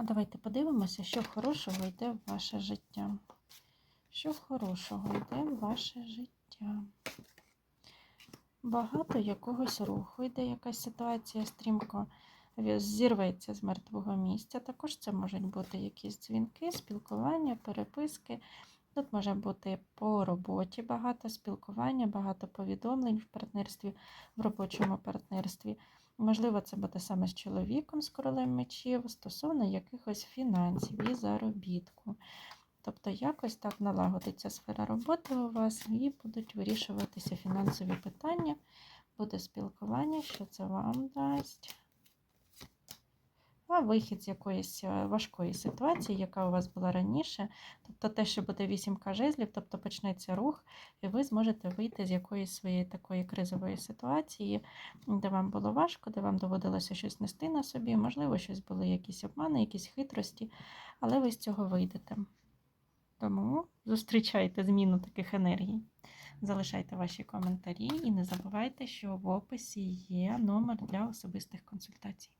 А давайте подивимося, що хорошого йде в ваше життя. Що хорошого йде в ваше життя? Багато якогось руху йде, якась ситуація стрімко зірветься з мертвого місця. Також це можуть бути якісь дзвінки, спілкування, переписки. Тут може бути по роботі багато спілкування, багато повідомлень в партнерстві, в робочому партнерстві. Можливо, це буде саме з чоловіком, з королем мечів, стосовно якихось фінансів і заробітку. Тобто якось так налагодиться сфера роботи у вас і будуть вирішуватися фінансові питання, буде спілкування, що це вам дасть. Вихід з якоїсь е, важкої ситуації, яка у вас була раніше, тобто те, що буде вісімка жезлів, тобто почнеться рух, і ви зможете вийти з якоїсь своєї такої кризової ситуації, де вам було важко, де вам доводилося щось нести на собі, можливо, щось були якісь обмани, якісь хитрості, але ви з цього вийдете. Тому зустрічайте зміну таких енергій. Залишайте ваші коментарі і не забувайте, що в описі є номер для особистих консультацій.